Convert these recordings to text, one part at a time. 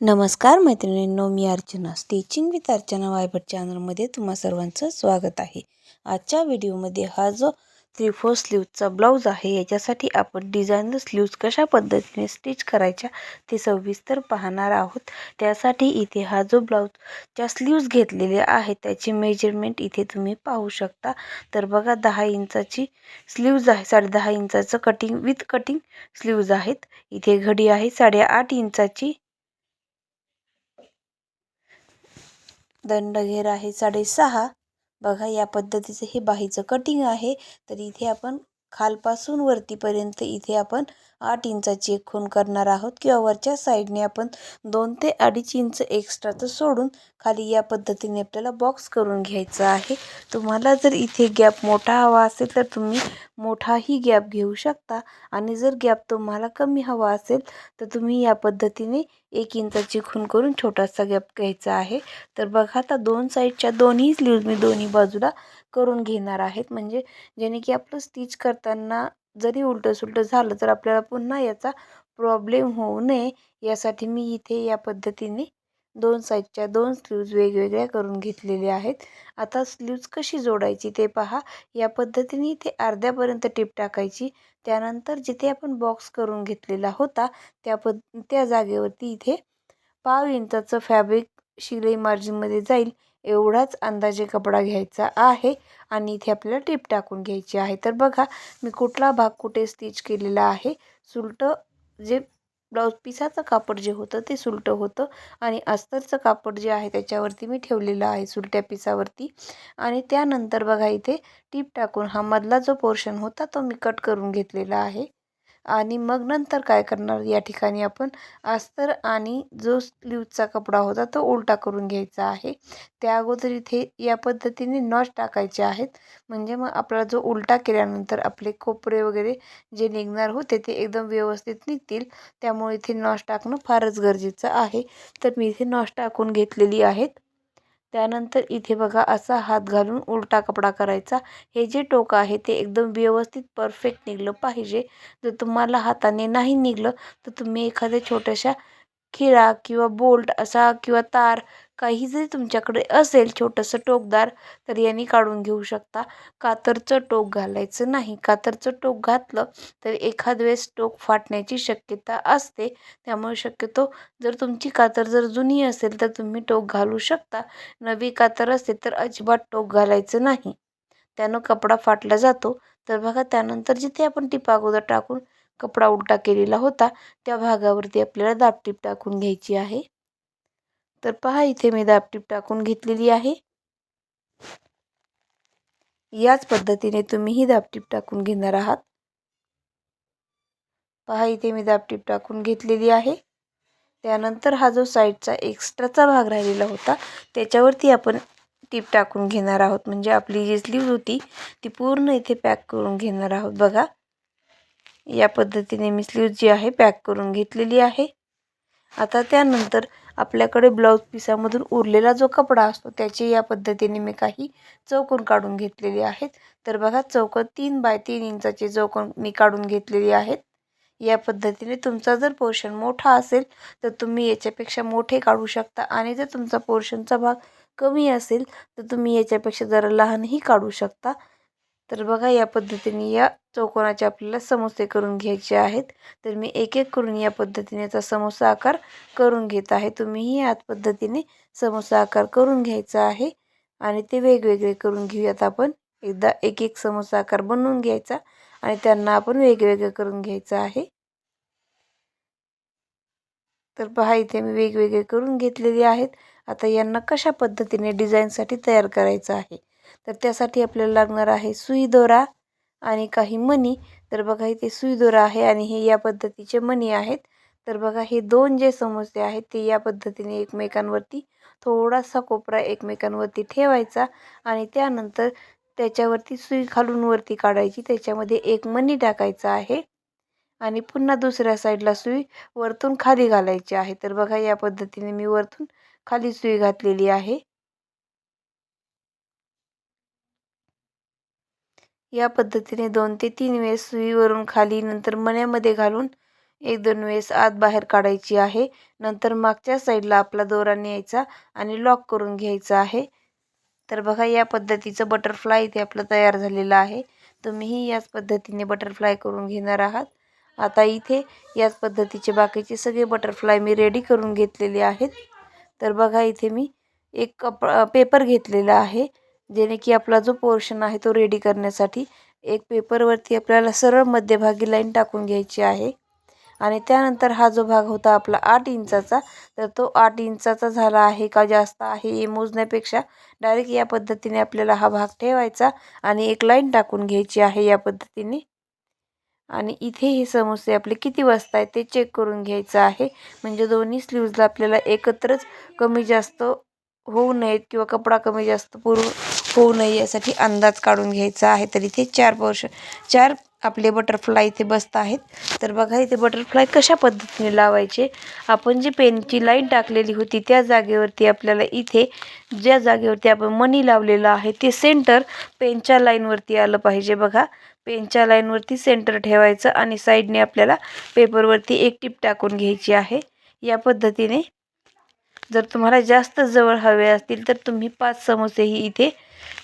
नमस्कार मैत्रिणींनो मी अर्चना. स्टिचिंग विथ अर्चना वायबट चॅनलमध्ये तुम्हा सर्वांचं स्वागत आहे. आजच्या व्हिडिओमध्ये हा जो थ्री फोर स्लीवचा ब्लाऊज आहे याच्यासाठी आपण डिझाईनर स्लीव्ज कशा पद्धतीने स्टिच करायच्या ते सविस्तर पाहणार आहोत. त्यासाठी इथे हा जो ब्लाऊजच्या स्लीव्ज घेतलेले आहे त्याची मेजरमेंट इथे तुम्ही पाहू शकता. तर बघा दहा इंचाची स्लीव्ज आहे साडे दहा इंचाचं कटिंग विथ कटिंग स्लीव्ज आहेत. इथे घडी आहे साडेआठ इंचाची दंडघेर आहे साडेसहा. बघा या पद्धतीचं हे बाहीचं कटिंग आहे. तर इथे आपण खालपासून वरतीपर्यंत इथे आपण आठ इंचाची एक खून करणार आहोत किंवा वरच्या साईडने आपण दोन ते अडीच इंच एक्स्ट्राचं सोडून खाली या पद्धतीने आपल्याला बॉक्स करून घ्यायचा आहे. तुम्हाला जर इथे गॅप मोठा हवा असेल तर तुम्ही मोठाही गॅप घेऊ शकता आणि जर गॅप तुम्हाला कमी हवा असेल तर तुम्ही या पद्धतीने एक इंचाची खून करून छोटासा गॅप घ्यायचा आहे. तर बघा आता दोन साईडच्या दोन्ही स्लीव्ज मी दोन्ही बाजूला करून घेणार आहेत. म्हणजे जेणे की आपलं स्टिच करताना जरी उलटं सुलटं झालं तर आपल्याला पुन्हा याचा प्रॉब्लेम होऊ नये. यासाठी मी इथे या पद्धतीने दोन साईडच्या दोन स्लीव्ज वेगवेगळ्या करून घेतलेल्या आहेत. आता स्लीव्ज कशी जोडायची ते पहा. या पद्धतीने इथे अर्ध्यापर्यंत टिप टाकायची. त्यानंतर जिथे आपण बॉक्स करून घेतलेला होता त्या पद त्या जागेवरती इथे पाव इंचाचं फॅब्रिक शिलाई मार्जिनमध्ये जाईल. एवढाच अंदाजे कपडा घ्यायचा आहे आणि इथे आपल्याला टिप टाकून घ्यायची आहे. तर बघा मी कुठला भाग कुठे स्टिच केलेला आहे? सुलटं जे ब्लाऊज पिसाचं कापड जे होतं ते सुलटं होतं आणि अस्तरचं कापड जे आहे त्याच्यावरती मी ठेवलेलं आहे सुलट्या पिसावरती. आणि त्यानंतर बघा इथे टीप टाकून हा मधला जो पोर्शन होता तो मी कट करून घेतलेला आहे. आणि मग नंतर काय करणार? या ठिकाणी आपण अस्तर आणि जो स्लीवचा कपडा होता तो उलटा करून घ्यायचा आहे. त्या अगोदर इथे या पद्धतीने नॉच टाकायचे आहेत. म्हणजे मग आपला जो उलटा केल्यानंतर आपले कोपरे वगैरे जे निघणार होते ते एकदम व्यवस्थित निघतील. त्यामुळे इथे नॉच टाकणं फारच गरजेचं आहे. तर मी इथे नॉच टाकून घेतलेली आहेत. त्यानंतर इथे बघा असा हात घालून उलटा कपडा करायचा. हे जे टोकं आहे ते एकदम व्यवस्थित परफेक्ट निघलं पाहिजे. जर तुम्हाला हाताने नाही निघलं तर तुम्ही एखाद्या छोट्याशा खिळा किंवा बोल्ट असा किंवा तार काही जरी तुमच्याकडे असेल छोटंसं टोकदार तर यांनी काढून घेऊ शकता. कातरचं टोक घालायचं नाही. कातरचं टोक घातलं तर एखाद वेळेस टोक फाटण्याची शक्यता असते. त्यामुळे शक्यतो जर तुमची कातर जर जुनी असेल तर तुम्ही टोक घालू शकता. नवी कातर असेल तर अजिबात टोक घालायचं नाही. त्यानं कपडा फाटला जातो. तर बघा त्यानंतर जिथे आपण टिपा अगोदर टाकून कपडा उलटा केलेला होता. त्या भागावरती आपल्याला दाबटीप टाकून घ्यायची आहे. तर पहा इथे मी दाबटीप टाकून घेतलेली आहे. याच पद्धतीने तुम्हीही दाबटीप टाकून घेणार आहात. पहा इथे मी दाबटीप टाकून घेतलेली आहे. त्यानंतर हा जो साईडचा एक्स्ट्राचा भाग राहिलेला होता त्याच्यावरती आपण टीप टाकून घेणार आहोत. म्हणजे आपली जी स्लीव होती ती पूर्ण इथे पॅक करून घेणार आहोत. बघा या पद्धतीने मी स्लीव जी आहे पॅक करून घेतलेली आहे. आता त्यानंतर आपल्याकडे ब्लाऊज पिसामधून उरलेला जो कपडा असतो त्याचे या पद्धतीने मी काही चौकोन काढून घेतलेले आहेत. तर बघा चौकोन तीन बाय तीन इंचाचे चौकोन मी काढून घेतलेले आहेत. या पद्धतीने तुमचा जर पोर्शन मोठा असेल तर तुम्ही याच्यापेक्षा मोठे काढू शकता आणि जर तुमचा पोर्शनचा भाग कमी असेल तर तुम्ही याच्यापेक्षा जरा लहानही काढू शकता. तर बघा या पद्धतीने या चौकोनाचे आपल्याला समोसे करून घ्यायचे आहेत. तर मी एक एक करून या पद्धतीने याचा समोसा आकार करून घेत आहे. तुम्हीही याच पद्धतीने समोसा आकार करून घ्यायचा आहे आणि ते वेगवेगळे करून घेऊयात आपण. एकदा एक एक समोसा आकार बनवून घ्यायचा आणि त्यांना आपण वेगवेगळे करून घ्यायचं आहे. तर पहा इथे मी वेगवेगळे करून घेतलेले आहेत. आता यांना कशा पद्धतीने डिझाईनसाठी तयार करायचं आहे? तर त्यासाठी आपल्याला लागणार आहे सुई दोरा आणि काही मणी. तर बघा इथे सुई दोरा आहे आणि हे या पद्धतीचे मणी आहेत. तर बघा हे दोन जे समोसे आहेत ते या पद्धतीने एकमेकांवरती थोडासा कोपरा एकमेकांवरती ठेवायचा आणि त्यानंतर त्याच्यावरती सुई खालून वरती काढायची. त्याच्यामध्ये एक मणी टाकायचा आहे आणि पुन्हा दुसऱ्या साईडला सुई वरतून खाली घालायची आहे. तर बघा या पद्धतीने मी वरतून खाली सुई घातलेली आहे. या पद्धतीने दोन ते तीन वेळेस सुईवरून खाली नंतर मण्यामध्ये घालून एक दोन वेळेस आत बाहेर काढायची आहे. नंतर मागच्या साईडला आपला दोरा न्यायचा आणि लॉक करून घ्यायचा आहे. तर बघा या पद्धतीचं बटरफ्लाय इथे आपलं तयार झालेलं आहे. तुम्हीही याच पद्धतीने बटरफ्लाय करून घेणार आहात. आता इथे याच पद्धतीचे बाकीचे सगळे बटरफ्लाय मी रेडी करून घेतलेले आहेत. तर बघा इथे मी एक कप पेपर घेतलेला आहे. जेणे की आपला जो पोर्शन आहे तो रेडी करण्यासाठी एक पेपरवरती आपल्याला सरळ मध्यभागी लाईन टाकून घ्यायची आहे. आणि त्यानंतर हा जो भाग होता आपला आठ इंचाचा तर तो आठ इंचाचा झाला आहे का जास्त आहे हे मोजण्यापेक्षा डायरेक्ट या पद्धतीने आपल्याला हा भाग ठेवायचा आणि एक लाईन टाकून घ्यायची आहे या पद्धतीने. आणि इथे हे समोसे आपले किती वाजता आहे ते चेक करून घ्यायचं आहे. म्हणजे दोन्ही स्लीव्जला आपल्याला एकत्रच कमी जास्त होऊ नयेत किंवा कपडा कमी जास्त पुरू होऊ नये यासाठी अंदाज काढून घ्यायचा आहे. तर इथे चार पोर्श चार आपले बटरफ्लाय इथे बसत आहेत. तर बघा इथे बटरफ्लाय कशा पद्धतीने लावायचे? आपण जी पेनची लाईन टाकलेली होती त्या जागेवरती आपल्याला इथे ज्या जागेवरती आपण मनी लावलेलं आहे ते सेंटर पेनच्या लाईनवरती आलं पाहिजे बघा. पेनच्या लाईनवरती सेंटर ठेवायचं आणि साईडने आपल्याला पेपरवरती एक टिप टाकून घ्यायची आहे. या पद्धतीने जर तुम्हाला जास्त जवळ हवे असतील तर तुम्ही पाच समोसेही इथे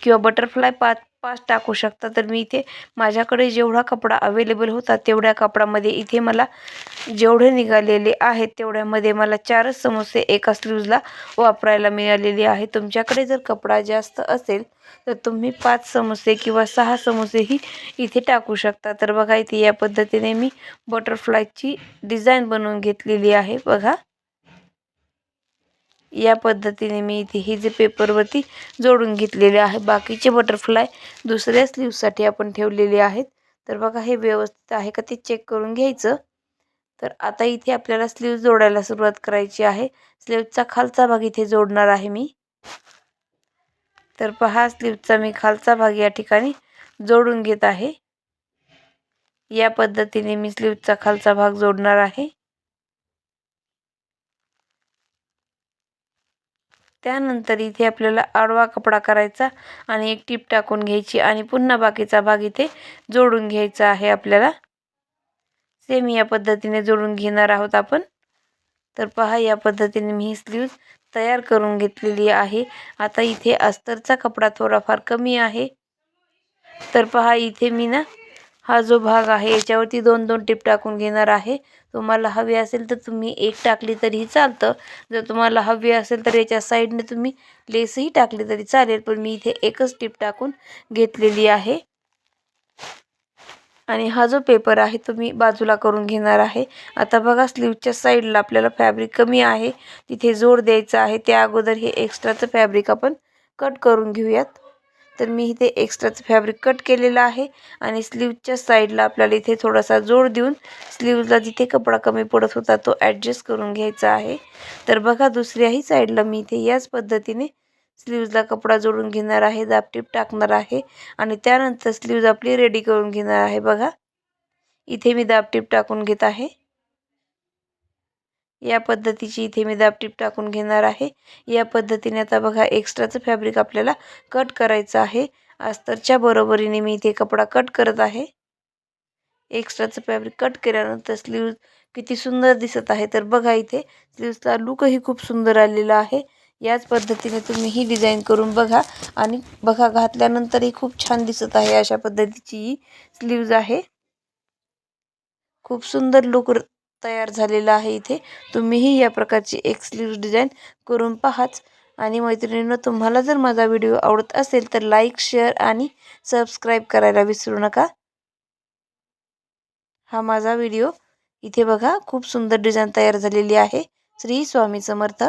किंवा बटरफ्लाय पाच पाच टाकू शकता. तर मी इथे माझ्याकडे जेवढा कपडा अवेलेबल होता तेवढ्या कपडामध्ये इथे मला जेवढे निघालेले आहेत तेवढ्यामध्ये मला चारच समोसे एका स्लीव्जला वापरायला मिळालेले आहे तुमच्याकडे जर कपडा जास्त असेल तर तुम्ही पाच समोसे किंवा सहा समोसेही इथे टाकू शकता. तर बघा इथे या पद्धतीने मी बटरफ्लायची डिझाईन बनवून घेतलेली आहे. बघा. या पद्धतीने मी इथे हे जे पेपरवरती जोडून घेतलेले आहे बाकीचे बटरफ्लाय दुसऱ्या स्लीवसाठी आपण ठेवलेले आहेत. तर बघा हे व्यवस्थित आहे का ते चेक करून घ्यायचं. तर आता इथे आपल्याला स्लीव जोडायला सुरुवात करायची आहे. स्लीवचा खालचा भाग इथे जोडणार आहे मी. तर पहा स्लीवचा मी खालचा भाग या ठिकाणी जोडून घेत आहे. या पद्धतीने मी स्लीवचा खालचा भाग जोडणार आहे. त्यानंतर इथे आपल्याला आडवा कपडा करायचा आणि एक टीप टाकून घ्यायची आणि पुन्हा बाकीचा भाग इथे जोडून घ्यायचा आहे आपल्याला. सेम या पद्धतीने जोडून घेणार आहोत आपण. तर पहा या पद्धतीने मी ही स्लीव्ज तयार करून घेतलेली आहे. आता इथे अस्तरचा कपडा थोडाफार कमी आहे. तर पहा इथे मी ना हा जो भाग आहे याच्यावरती दोन दोन टिप टाकून घेणार आहे. तुम्हाला हवी असेल तर तुम्ही एक टाकली तरीही चालतं. जर तुम्हाला हवी असेल तर याच्या साईडने तुम्ही लेसही टाकली तरी चालेल पण मी इथे एकच टिप टाकून घेतलेली आहे. आणि हा जो पेपर आहे तो मी बाजूला करून घेणार आहे. आता बघा स्लीवच्या साईडला आपल्याला फॅब्रिक कमी आहे. तिथे जोड द्यायचा आहे. त्या अगोदर हे एक्स्ट्राचं फॅब्रिक आपण कट करून घेऊयात. तर मी इथे एक्स्ट्राचं फॅब्रिक कट केलेलं आहे आणि स्लीवच्या साईडला आपल्याला इथे थोडासा जोड देऊन स्लीवला जिथे कपडा कमी पडत होता तो ॲडजस्ट करून घ्यायचा आहे. तर बघा दुसऱ्याही साईडला मी इथे याच पद्धतीने स्लीव्जला कपडा जोडून घेणार आहे दापटीप टाकणार आहे आणि त्यानंतर स्लीव्ज आपली रेडी करून घेणार आहे. बघा इथे मी दापटीप टाकून घेत आहे. या पद्धतीची इथे मी दाबटीप टाकून घेणार आहे. या पद्धतीने आता बघा एक्स्ट्राचं फॅब्रिक आपल्याला कट करायचं आहे. अस्तरच्या बरोबरीने मी इथे कपडा कट करत आहे. एक्स्ट्राचं फॅब्रिक कट केल्यानंतर स्लीव्ज किती सुंदर दिसत आहे. तर बघा इथे स्लीव्जचा लुकही खूप सुंदर आलेला आहे. याच पद्धतीने तुम्ही ही डिझाईन करून बघा. आणि बघा घातल्यानंतरही खूप छान दिसत आहे अशा पद्धतीची ही स्लीव्ज आहे. खूप सुंदर लुक तयार झालेला आहे इथे. तुम्हीही या प्रकारची एक स्लीव्ज डिझाईन करून पाहाच. आणि मैत्रिणींनो तुम्हाला जर माझा व्हिडिओ आवडत असेल तर लाईक शेअर आणि सबस्क्राईब करायला विसरू नका. हा माझा व्हिडिओ इथे बघा खूप सुंदर डिझाईन तयार झालेली आहे. श्री स्वामी समर्थ.